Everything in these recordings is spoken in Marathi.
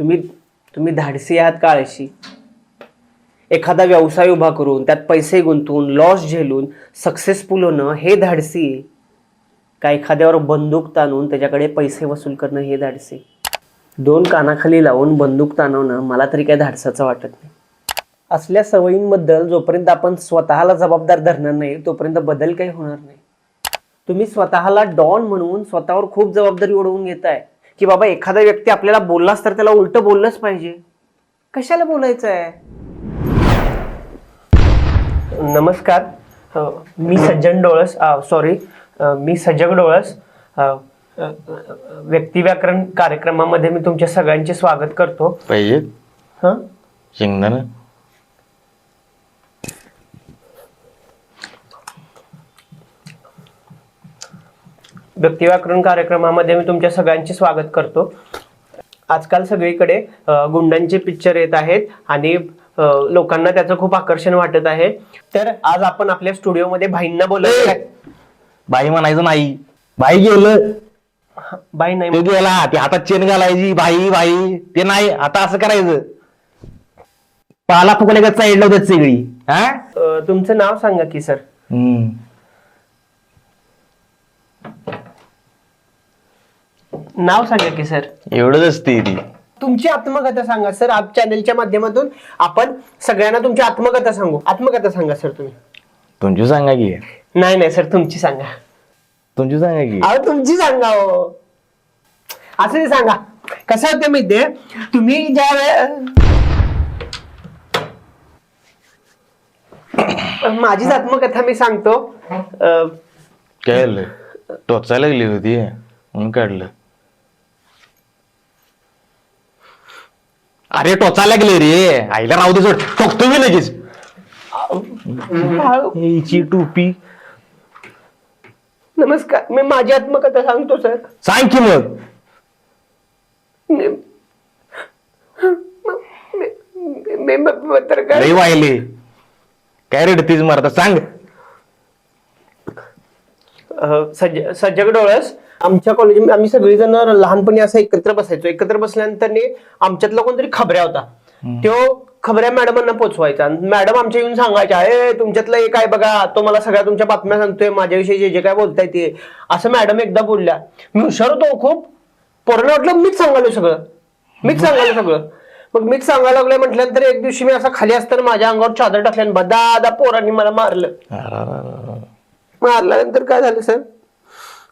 तुम्ही तुम्ही धाडसी आहात काळशी. एखादा व्यवसाय उभा करून त्यात पैसे गुंतवून लॉस झेलून सक्सेसफुल होणं हे धाडसी. आहे का एखाद्यावर बंदूक ताणून त्याच्याकडे पैसे वसूल करणं हे धाडसी. दोन कानाखाली लावून बंदूक ताणवणं मला तरी काय धाडसाचं वाटत नाही. असल्या सवयींबद्दल जोपर्यंत आपण स्वतःला जबाबदार धरणार नाही तोपर्यंत बदल काही होणार नाही. तुम्ही स्वतःला डॉन म्हणून स्वतःवर खूप जबाबदारी ओढवून घेताय. की बाबा एखादा व्यक्ती आपल्याला बोललाच तर त्याला उलट बोललंच पाहिजे. कशाला बोलायचं आहे नमस्कार. अ, मी सज्जन डोळस सॉरी मी सजग डोळस अ, अ, अ, व्यक्तिव्याकरण कार्यक्रमामध्ये मी तुमच्या सगळ्यांचे स्वागत करतो. पाहिजे. हं? शेंगदाणा. व्यक्तिव्याकरण कार्यक्रमामध्ये मी तुमच्या सगळ्यांचे स्वागत करतो. आजकाल सगळीकडे गुंडांचे पिक्चर येत आहेत आणि लोकांना त्याचं खूप आकर्षण वाटत आहे. तर आज आपण आपल्या स्टुडिओमध्ये भाईंना बोलत बाई म्हणायचं नाही. बाई गेलं. बाई नाही तो गेला ती हातात चेन घालायची. बाई बाई ते नाही. आता असं करायचं. पाला फुकले का साईडला होत्यात सगळी? हा? अ, तुमचं नाव सांगा की सर. हम्म. नाव सांगा की सर. एवढंच असते ती. तुमची आत्मकथा सांगा सर. आप चॅनलच्या माध्यमातून आपण सगळ्यांना तुमची आत्मकथा सांगू. आत्मकथा सांगा सर तुम्ही. तुमची सांगा की. नाही नाही सर तुमची सांगा. तुमची सांगा की. अहो तुमची सांगा हो. असं नाही सांगा. कसं होतं माहितीये? तुम्ही ज्या वेळे माझीच आत्मकथा मी सांगतो. अं, काय झालं टोचायला लागली होती. म्हणून काढलं. अरे टोचायला लागले रे. आईला राहू दे सोड. टोकतो मी लगेच. हिची टोपी. नमस्कार. मी माझी आत्मकथा सांगतो सर. सांग की मग. मी मी- मी पत्रकार अरे वायले. काय रडतीस मरता? सांग. सज्ज सज्जग डोळस आमच्या कॉलेज आम्ही सगळेजण लहानपणी असं एकत्र बसायचो. एकत्र बसल्यानंतर आमच्यातला कोणतरी खबऱ्या होता. तो खबऱ्या मॅडमांना पोचवायचा. मॅडम आमच्या येऊन सांगायच्या ए तुमच्यातलं एक आहे बघा तो मला सगळ्या तुमच्या बातम्या सांगतोय माझ्याविषयी जे जे काय बोलताय ते. असं मॅडम एकदा बोलल्या. मी हुशार होतो खूप. पोरांना वाटलं मीच सांगालो सगळं. मीच सांगालो सगळं. मग मीच सांगायला लागलोय म्हटल्यानंतर एक दिवशी मी असं खाली असताना माझ्या अंगावर चादर टाकल्यानं बदादा पोरांनी मला मारलं. मारल्यानंतर काय झालं सर?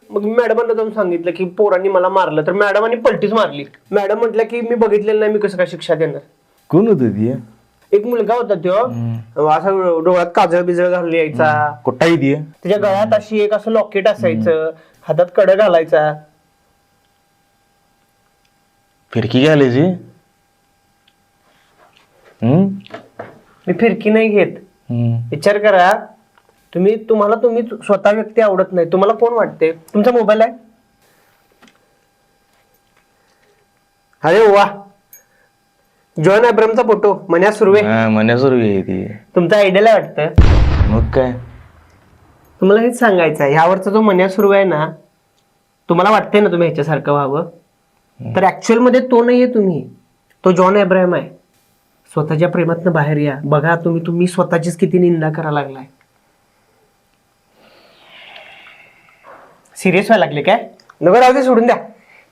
मग मॅडमांना जाऊन सांगितलं की पोरांनी मला मारलं तर मॅडमांनी पलटीच मारली. मॅडम म्हटलं की मी बघितलेलं नाही मी कसं काय शिक्षा देणार? कोण होत ती? एक मुलगा होता तो. असा डोळ्यात काजळ बिजळ घालून यायचा. कुठं ती? त्याच्या गळ्यात अशी एक असं लॉकेट असायचं. हातात कड घालायचा. फिरकी घालायची? हम्म. मी फिरकी नाही घेत. हम्म. विचार करा. तुम्ही तुम्हाला तुम्ही स्वतः व्यक्ती आवडत नाही. तुम्हाला कोण वाटते? तुमचा मोबाईल आहे? अरे वा. जॉन अब्रमचा फोटो मन्या सुर्वे. हा, मन्यासुरवी आहे ती. तुमचा आयडियल आहे वाटतं मग काय? तुम्हाला हेच सांगायचं आहे ह्यावरचा जो मन्या सुरू आहे ना तुम्हाला वाटतंय ना तुम्ही ह्याच्यासारखं व्हावं? तर ऍक्च्युअलमध्ये तो नाहीये तुम्ही. तो जॉन अब्राहम आहे. स्वतःच्या प्रेमातनं बाहेर या. बघा तुम्ही तुम्ही स्वतःचीच किती निंदा करायला लागलाय. सिरियस व्हायला लागले काय? नको राहू दे सोडून द्या.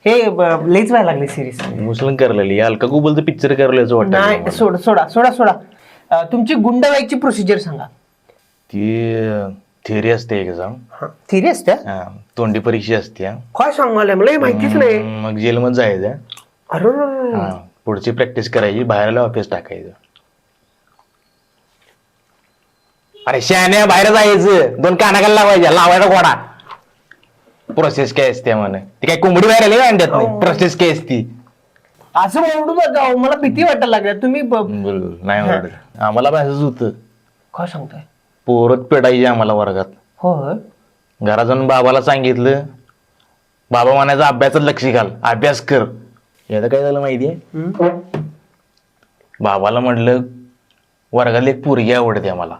हे ब- लईच व्हायला लागले सिरियस मुसलन करायला अलका कुबलचं पिक्चर करायला नाही वाटत सोडा सोडा सोडा सोडा. अं, तुमची गुंड व्हायची प्रोसिजर सांगा. ती थिअरी असते एक्झाम थिरी असते? तोंडी परीक्षा असते. हा. काय सांगायला मला? हे माहितीच नाही. मग जेलमध्ये जायचं. अरे हा. पुढची प्रॅक्टिस करायची बाहेरला ऑफिस टाकायचं. अरे शहाण्या बाहेर जायचं. दोन कानाकाला लावायच्या लावायचा गोडा प्रोसेस काय असते म्हणे? ती काय कोंबडी बाहेर आली का अंड्यात? नाही प्रोसेस काय असती? असं म्हणू नका अहो, मला भीती वाटायला लागल्या तुम्ही ब- बोल नाही आम्हाला पण असंच होतं. काय सांगताय? पोरत पेडायची आम्हाला वर्गात. हो घरात जाऊन बाबाला सांगितलं. बाबा म्हणायचं अभ्यासात लक्ष घाल. अभ्यास कर. याचं काय झालं माहितीये? बाबाला म्हटलं वर्गातली एक पोरगी आवडते आम्हाला.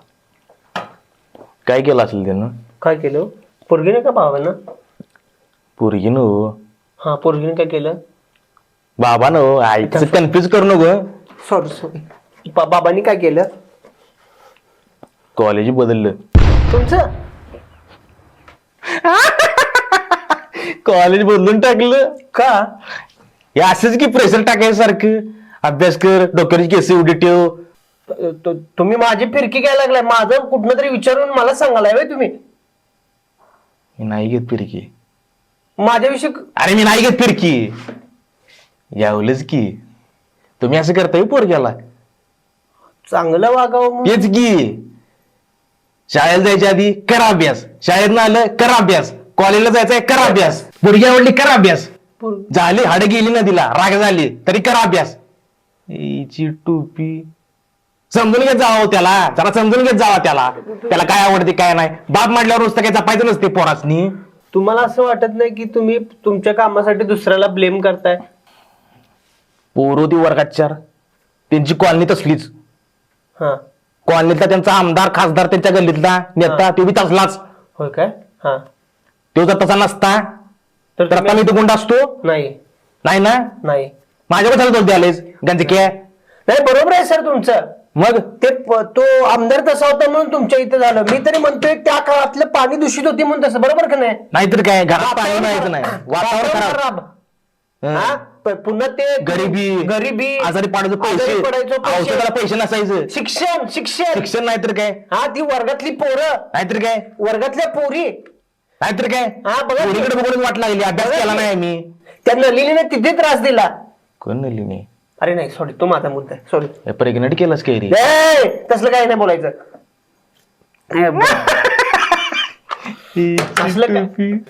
काय केलं असेल त्यानं? काय केलं? पोरगीने का भावानं पोरगी न हा पोरगीने काय केलं? बाबा नो आईचं कन्फ्युज करू नको. सॉरी सॉरी बाबांनी काय केलं? कॉलेज बदललं. तुमचं? कॉलेज बदलून टाकलं. का? हे असंच की प्रेशर टाकायसारखं. अभ्यास कर डोक्याची केस उडी ठेव. त- तुम्ही माझी फिरकी घ्यायला लागलाय. माझं कुठनं तरी विचारून मला सांगायला व्हय तुम्ही. नाही घेत फिरकी. माझ्याविषयी अरे मी नाही घेत फिरकी. यावलंच की. तुम्ही असं करताय पोरग्याला. चांगलं वागावं म्हणून. हेच की. शाळेला जायच्या आधी करा अभ्यास. शाळेत ना आलं करा अभ्यास. कॉलेजला जायचंय करा अभ्यास. पोरगी आवडली करा अभ्यास. पूर- झाली हाड गेली ना तिला राग झाली तरी करा अभ्यास. हिची टोपी. समजून घेत जावं हो त्याला. जरा समजून घेत जावा त्याला. त्याला काय आवडते काय नाही. बाप म्हटल्यावर नुसतं काही जपायचं नसते पोरासनी. तुम्हाला असं वाटत नाही की तुम्ही तुमच्या कामासाठी दुसऱ्याला ब्लेम करताय? पोरं ती वर्गात चार. त्यांची कॉलनी तसलीच. हा. कॉलनीतला त्यांचा आमदार खासदार त्यांच्या गल्लीतला नेता तो बी तसलाच. होय काय? हा. तो जर तसा नसता तर तर आता मी तो गुंड असतो? नाही. नाही ना? नाही. माझ्याकडे चालत होते आलेस गंजके? नाही बरोबर आहे सर तुमचं. मग ते तो आमदार तसा होता म्हणून तुमच्या इथं झालं. मी तरी म्हणतोय त्या काळातलं पाणी दूषित होती म्हणून तसं. बरोबर का नाही? नाहीतर काय? घरात पाणी नाही. नाही वातावरण खराब. हं. प- पुन्हा ते गरिबी. गरिबी. आजारी पाडायचं पैसे. पडायचो पैसे. औषधाला पैसे नसायचं. शिक्षण शिक्षण. शिक्षण नाहीतर काय? हा ती वर्गातली पोरं. नाहीतर काय? वर्गातल्या पोरी. नाहीतर काय? हा, बघा. पोरीकडे बघून वाट लागली. अभ्यास केला की. नाही मी त्या नलिनीने तिथे त्रास दिला. कोण नली मी अरे नाही सॉरी तो माझा मुद्दा आहे सॉरी प्रेग्नेंट केलंस काय रे? ए, तसलं काही नाही बोलायचं. काय?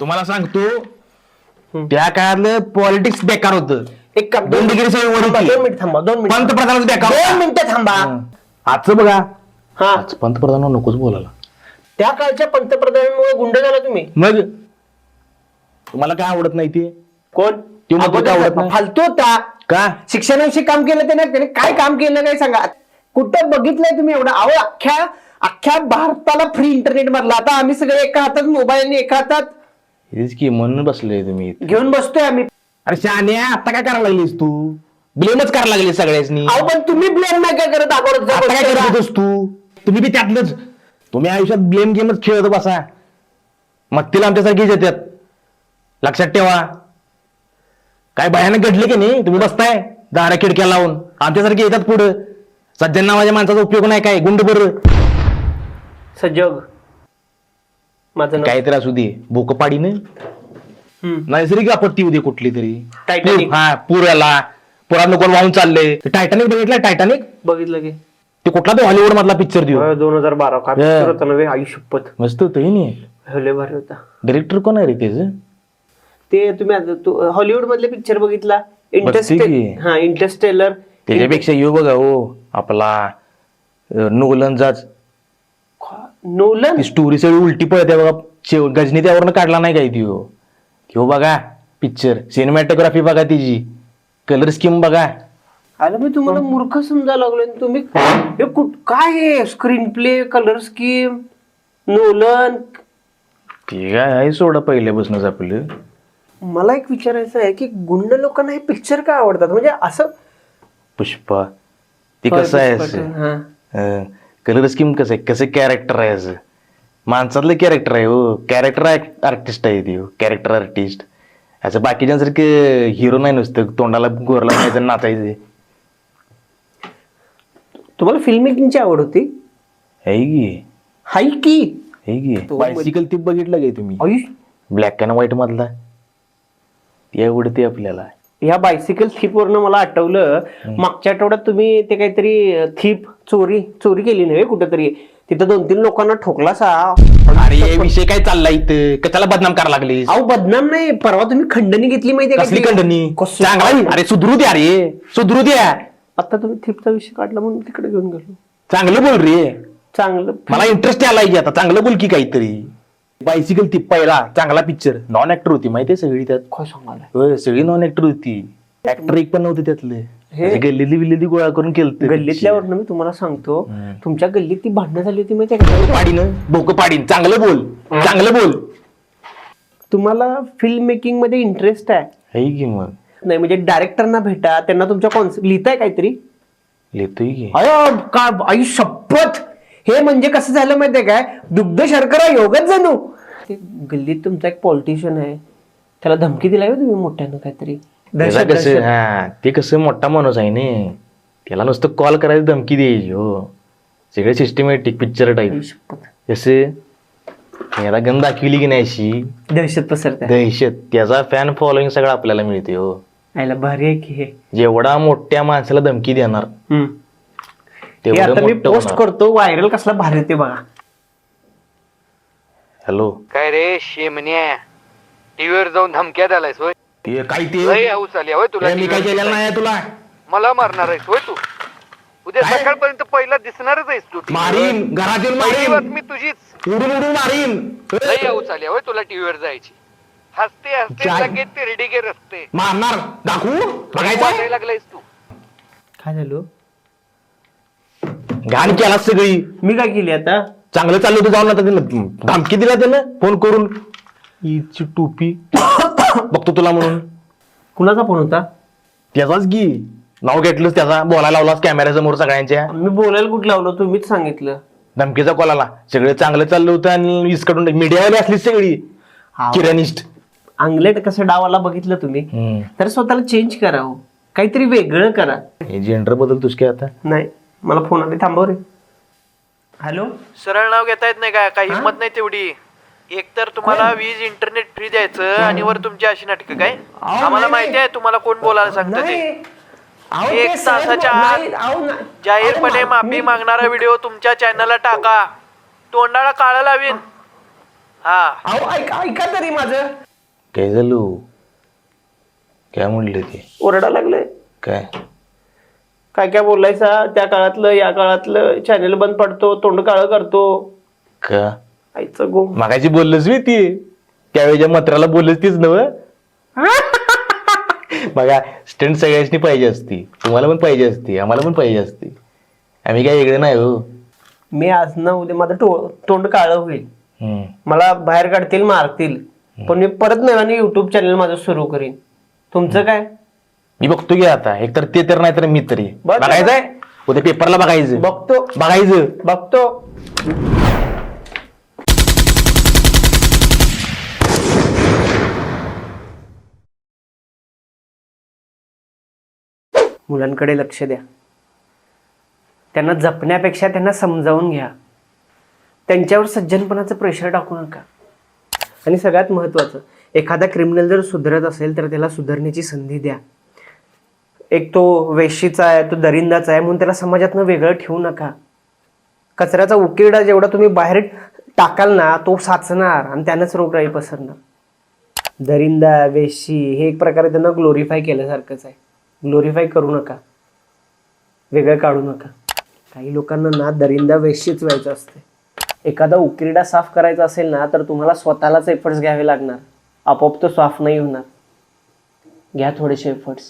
तुम्हाला सांगतो त्या काळातलं पॉलिटिक्स बेकार होतं. एक काम दोन डिग्री सवय वर थांबा. दोन मिनिट थांबा दोन मिनिट. पंतप्रधानच बेकार दोन होता. मिनिटं थांबा. आजचं बघा. हा. आज पंतप्रधान नकोच बोलायला. त्या काळच्या पंतप्रधानांमुळे गुंड झाला तुम्ही. मग? तुम्हाला काय आवडत नाही ते? कोण? तो मग तुला आवडत अगोदर नाही? फालतू होता. का? शिक्षणाविषयी काम केलं त्याने त्याने काय काम केलं काय सांगा? कुठं बघितलंय तुम्ही एवढं? अहो अख्ख्या अख्ख्या भारताला फ्री इंटरनेट मारला आता आम्ही सगळे एका हातात मोबाईल आणि एका हातात. हेच की म्हणून बसलोय तुम्ही इथे. घेऊन बसतोय आम्ही. अरे शान्या आता काय करायला लागलीस तू? ब्लेमच करायला लागली सगळ्यासनी अहो पण तुम्ही ब्लेम नाही काय करत? अगोदर आता काय करत होतोस तू? तुम्ही बी त्यातलंच. तुम्ही आयुष्यात ब्लेम गेमच खेळत बसा. मग तिला आमच्यासारखीच येतात लक्षात ठेवा. काय भयानक घडले की नाही? तुम्ही बसताय दारा खिडक्या लावून. आमच्यासारखे येतात पुढं. सज्जन नावाच्या माणसाचा उपयोग नाही काय? गुंड बर. सजग माझं नाव काहीतरी असू दे. भूक पाडीनं हम्म. नैसर्गिक आपत्ती उदे कुठली तरी. टायटॅनिक. हा पुराला. पुरात कोण वाहून चालले टायटॅनिक बघितलं टायटॅनिक बघितलं की. ते कुठला तो हॉलिवूड मधला पिक्चर देऊ दोन हजार बारा. का होता नव्हे आयुष्यपत मस्त होतं हे नाही लय भारी होता. डिरेक्टर कोण आहे रे त्याचं? ते तुम्ही आता तू हॉलिवूड मधले पिक्चर बघितला की. हा इंटरस्टेलर त्याच्यापेक्षा येऊ बघा हो आपला नोलन जाच नोलन? ती स्टोरी सगळी उलटी पळते बघा. शेव गजनी त्यावरनं काढला नाही काय ती हो. ह्यो बघा पिक्चर सिनेमॅटोग्राफी बघा तिची. कलर स्कीम बघा. आलं मी तुम्हाला मूर्ख समजायला लागलो आणि तुम्ही हे. कुठ काय हे? Screen play colour scheme Nolan? ते काय आहे सोडा पहिल्यापासूनच आपलं. मला एक विचारायचं आहे की गुंड लोकांना हे पिक्चर का आवडतात? म्हणजे असं पुष्पा ते कसं आहे असं? हा. कलर स्कीम कसं आहे? कसं कॅरेक्टर आहे असं? माणसातलं कॅरेक्टर आहे हो. कॅरेक्टर आर्टिस्ट आहे ती कॅरेक्टर आर्टिस्ट असं बाकीच्यांसारखं हिरो नाही नुसतं. तोंडाला गोरला नाही नाचायचं. तुम्हाला फिल्म मेकिंगची आवड होती? आहे की? हाय की? आहे की? तो बायसिकल ती बघितलं काय तुम्ही? आयुष ब्लॅक अँड व्हाईट मधला. ते आवडते आपल्याला. ह्या बायसिकल थीप वरनं मला आठवलं मागच्या आठवड्यात तुम्ही ते काहीतरी थीप चोरी चोरी केली नाही कुठेतरी? तिथं दोन तीन लोकांना ठोकला सा. अरे हे विषय काय चाललाय इथं? कशाला बदनाम करायला लागली अहो बदनाम नाही परवा तुम्ही खंडणी घेतली माहितीये कसली कसली? चांगला अरे सुधरू द्या रे. सुधरू द्या. आता तुम्ही थीपचा विषय काढला म्हणून तिकडे घेऊन गेलो. चांगलं बोल रे. चांगलं. मला इंटरेस्ट आलाय आता. चांगलं बोल की काहीतरी. बायसिकल ती पहिला चांगला पिक्चर नॉन ऍक्टर होती माहितीये सगळी त्यात? काय सांगायला होय सगळी नॉन ऍक्टर होती. ऍक्टर एक पण नव्हते त्यातले. हे? असे गल्लीतली बिल्लीतली गोळा करून केलं गल्लीतल्यावरनं मी तुम्हाला सांगतो हम्म. तुमच्या गल्लीत ती भांडणं झाली होती माहितीये का? पाडीनं. भोकं पाडीन. चांगलं बोल. चांगलं बोल. तुम्हाला फिल्म मेकिंगमध्ये इंटरेस्ट आहे. आहे की मग? नाही म्हणजे डायरेक्टरना भेटा त्यांना तुमच्या कॉन्सेप्ट लिहिताय काहीतरी? लिहितोय की. अय का आई शपथ! हे म्हणजे कसं झालं माहितीये काय? दुग्ध शर्करा योगच जणू. ते गल्लीत तुमचा एक पॉलिटिशियन आहे. त्याला धमकी दिलाय हो तुम्ही मोठ्यानं काहीतरी. त्याला दहशत- कसं दहशत. हा ते कसं मोठा माणूस आहे ने. त्याला नुसतं कॉल करायची धमकी द्यायची हो. सगळे सिस्टमॅटिक पिक्चर टाईप. जसे याला गंध दाखविली की नाही अशी? दहशत पसरते. दहशत. त्याचा फॅन फॉलोईंग सगळं आपल्याला मिळते हो. आयला भारी आहे की हे. जेवढा मोठ्या माणसाला धमकी देणार हम्म. हे आता मी पोस्ट. करतो व्हायरल कसला भारी ते बघा. हॅलो काय रे शेमण्या? टीव्हीवर जाऊन धमक्यात आलायस होय? ते काय लय हाऊस आली होय तुला ते मी काय TV वर? केलेलं नाही तुला? मला मारणार आहेस होय तू? उद्या सकाळपर्यंत पहिला दिसणारच आहेस तू TV वर. मारीन घरातील पहिली मारीन. बातमी तुझीच. उडून उडून मारीन. लय हाऊस आली होय तुला टीव्हीवर जायची. हसते हसते चाल. लगेच ते रेडी रस्ते मारणार? दाखवू? बघायचं वाजायला लागलायस तू. काय झालं? घाण केला सगळी. मी काय केली आता? चांगलं चाललं होतं जाऊन आता त्यानं धमकी दिला त्यानं फोन करून. ईदची टोपी. बघतो तुला म्हणून. कुणाचा फोन होता? त्याचाच की. नाव घेतलंस त्याचा बोलायला लावलास कॅमेऱ्या समोर सगळ्यांच्या. मी बोलायला कुठं लावलं? तुम्हीच सांगितलं. धमकीचा कॉल आला. सगळं चांगलं चाललं होतं आणि इसकडून मीडियावाली असलीच सगळी. किराणिस्ट अंगलेट कसं डावाला बघितलं तुम्ही? तर स्वतःला चेंज करा हो. काहीतरी वेगळं करा. हे जेंडर बदलतोस काय आता? नाही. मला फोन आले. थांबव रे हॅलो? सरळ नाव घेता येत नाही का? काही हिंमत नाही तेवढी. एक तर तुम्हाला वीज इंटरनेट फ्री द्यायचं आणि वर तुमची अशी नाटकं काय? आम्हाला नाही. माहिती आहे तुम्हाला कोण बोलायला सांगतं ते. नाही. अहो, एक ते तासाच्या आत नाही, अहो, नाही. जाहीरपणे अरे, माफी मी- मागणारा व्हिडिओ तुमच्या चॅनलला टाका. तोंडाला काळं लावीन. हा. अहो ऐका ऐका तरी माझं. काय झालं काय म्हणले ते? ओरडा लागलंय. काय? काय काय बोलायचा? त्या काळातलं या काळातलं चॅनेल बंद पडतो तोंड काळं करतो. का? आईचं गो. मागायची बोललंच मी ती? त्यावेळेच्या मत्राला बोललंच तीच नव बघा स्टंट सगळ्यांनी पाहिजे असती. तुम्हाला पण पाहिजे असती आम्हाला पण पाहिजे असती. आम्ही काय वेगळे नाही हो. मी आज ना उद्या माझं टो- तोंड काळं होईल. हम्म. मला बाहेर काढतील मारतील. पण मी परत नव्याने युट्यूब चॅनल माझं सुरू करीन. तुमचं काय? मी बघतो की आता. एकतर ते तर नाही तर मी तरी. बरं. बघायचंय? उद्या पेपरला बघायचं. बघतो. बघायचं. बघतो. मुलांकडे लक्ष द्या. त्यांना जपण्यापेक्षा त्यांना समजावून घ्या. त्यांच्यावर सज्जनपणाचं प्रेशर टाकू नका. आणि सगळ्यात महत्त्वाचं एखादा क्रिमिनल जर सुधरत असेल तर त्याला सुधारण्याची संधी द्या. एक तो वेशीचा आहे तो दरिंदाचा आहे म्हणून त्याला समाजातनं वेगळं ठेवू नका. कचऱ्याचा उकिरडा जेवढा तुम्ही बाहेर टाकाल ना तो साचणार आणि त्यानंच रोगराई पसरणार. दरिंदा वेशी हे एक प्रकारे त्यांना ग्लोरीफाय केल्यासारखंच आहे. ग्लोरीफाय करू नका. वेगळं काढू नका. काही लोकांना ना दरिंदा वेशीच व्हायचं असते एखादा उकिरडा साफ करायचा असेल ना तर तुम्हाला स्वतःलाच एफर्ट्स घ्यावे लागणार. आपोआप तो साफ नाही होणार. घ्या थोडेसे एफर्ट्स